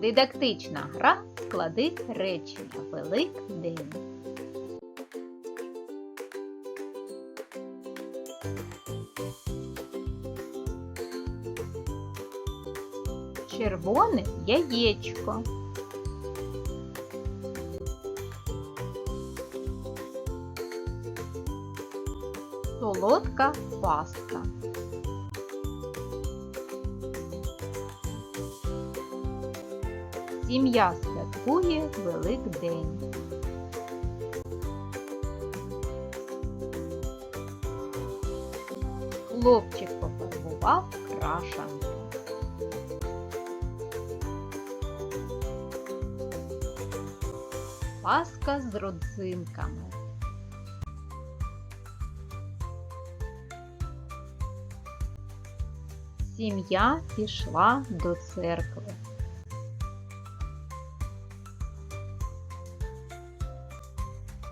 Дидактична гра склади речення Великдень. Червоне яєчко. Солодка паста. Сім'я святкує Великдень. Хлопчик пофарбував крашанку. Паска з родзинками. Сім'я пішла до церкви.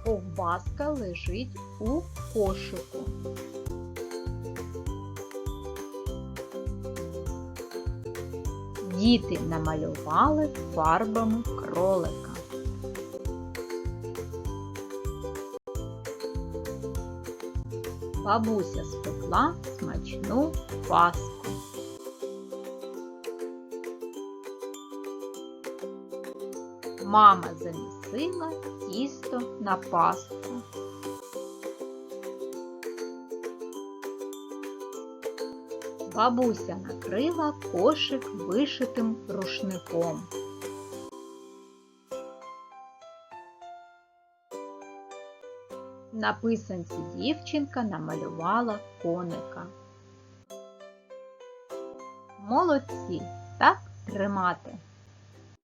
Ковбаска лежить у кошику. Діти намалювали фарбами кролика. Бабуся спекла смачну паску. Мама замісила тісто на пасту. Бабуся накрила кошик вишитим рушником. На писанці дівчинка намалювала коника. Молодці, так тримати.